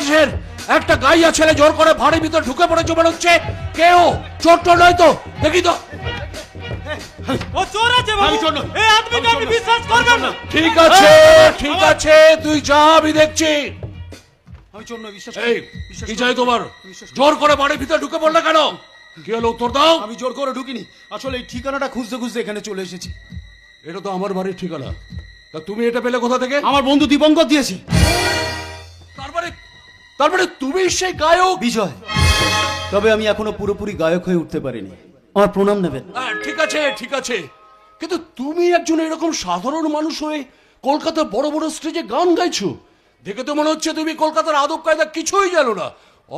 কিসের একটা গাইয়া ছেলে জোর করে ভাড়ির ভিতরে ঢুকে পড়েছে মনে হচ্ছে কেউ চোর টোর নয় তো? দেখি তো। ও চোর আছে বাবু। আমি চোর নই। এই আদমিকে আপনি বিশ্বাস করবেন না। ঠিক আছে ঠিক আছে তুই যা আমি দেখছি। আমি চোর নই বিশ্বাস এই কি চাই তোমার? জোর করে বাড়ির ভিতর ঢুকে পড়লে কেন? কি হলো উত্তর দাও। আমি জোর করে ঢুকিনি। আসলে এই ঠিকানাটা খুঁজতে খুঁজতে এখানে চলে এসেছি। এটা তো আমার বাড়ির ঠিকানা। তা তুমি এটা পেলে কোথা থেকে? আমার বন্ধু দীপঙ্কর দিয়েছে। তারপরে তুমি সেই গায়ক? বিজয় তবে আমি এখনও পুরোপুরি গায়ক হয়ে উঠতে পারিনি। আমার প্রণাম নেবেন। হ্যাঁ, ঠিক আছে ঠিক আছে। কিন্তু তুমি একজন এরকম সাধারণ মানুষ হয়ে কলকাতার বড় বড় স্টেজে গান গাইছো? দেখে তো মনে হচ্ছে তুমি কলকাতার আদব কায়দা কিছুই জানো না।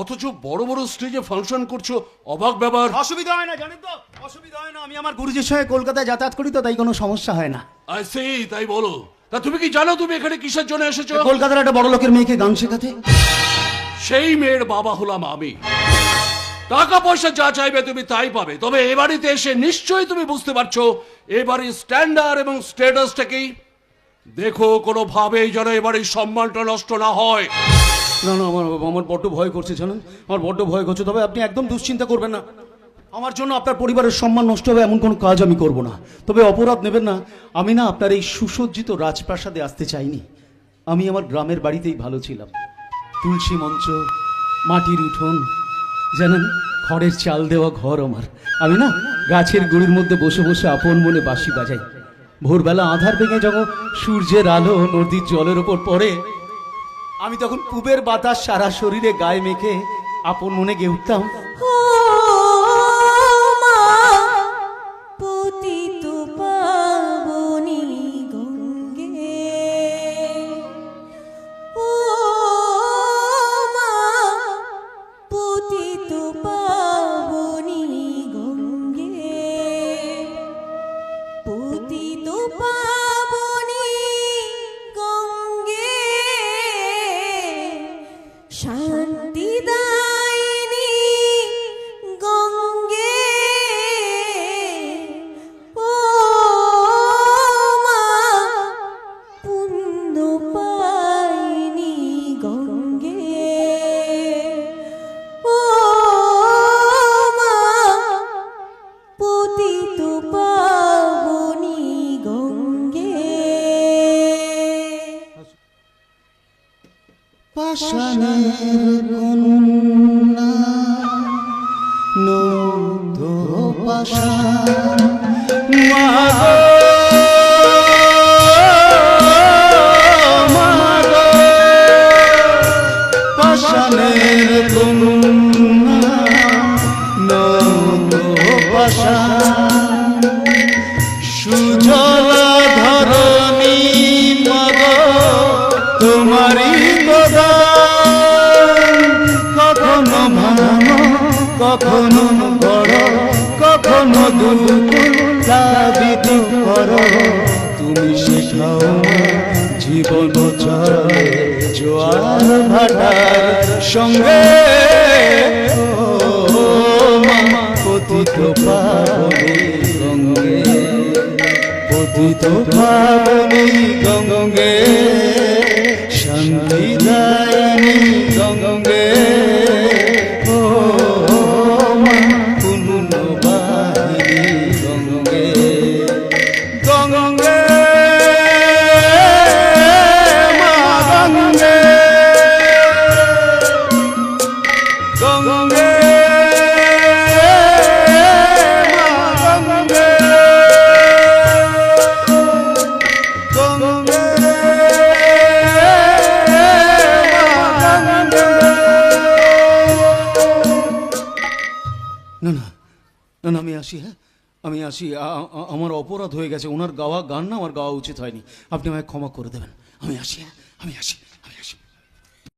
অথচ বড় বড় স্টেজে ফাংশন করছ অবাক ব্যাপার। অসুবিধা হয় না জানেন তো? অসুবিধা হয় না আমি আমার গুরুজির সঙ্গে কলকাতায় যাতায়াত করি তো তাই কোনো সমস্যা হয় না। আই সেই তাই বলো। তা তুমি কি জানো তুমি এখানে কিসের জন্য এসেছ? কলকাতার একটা বড় লোকের মেয়েকে গান শেখাতে? সেই মেয়ের বাবা হলাম আমি। টাকা পয়সা যা চাইবে তুমি তাই পাবে। তবে এ বাড়িতে এসে নিশ্চয়ই তুমি বুঝতে পারছ, এ বাড়ির স্ট্যান্ডার্ড এবং স্ট্যাটাসটা কি? দেখো কোনো ভাবেই যেন এ বাড়ির সম্মানটা নষ্ট না হয়। না না, আমার আমার বড্ড ভয় করছে, জানেন? আমার বড্ড ভয় করছে, তবে আপনি একদম দুশ্চিন্তা করবেন না। আমার জন্য আপনার পরিবারের সম্মান নষ্ট হবে, এমন কোনো কাজ আমি করব না। তবে অপরাধ নেবেন না। আমি না আপনার এই সুসজ্জিত রাজপ্রাসাদে আসতে চাইনি। আমি আমার গ্রামের বাড়িতেই ভালো ছিলাম। তুলসী মঞ্চ, মাটির উঠোন, যেন খড়ের চাল দেওয়া ঘর আমার। আমি না গাছের গুড়ির মধ্যে বসে বসে আপন মনে বাসি বাজাই। ভোরবেলা আধার ভেঙে যখন সূর্যের আলো নদীর জলের ওপর পড়ে। আমি তখন পুবের বাতাস সারা শরীরে গায়ে মেখে আপন মনে গে উঠতাম। পাশানের কন্যা নৌদ পাশান পাশানের কন্যা নৌদ পাশান সুজলা তোমারই কখনো ভাঙো, কখনো বড় কখনো দুলাবিত করো তুমি শেখাও জীবন জোয়ার ভাটার সঙ্গে। পতিত পাবনে গঙ্গে। পতিত পাবনে গঙ্গে। শান্তি দায়নি গঙ্গে আসি হ্যাঁ? আমি আসি। আমার অপরাধ হয়ে গেছে। ওনার গাওয়া গান না, আমার গাওয়া উচিত হয়নি। আপনি আমায় ক্ষমা করে দেবেন। আমি আসি হ্যাঁ? আমি আসি আমি আসি।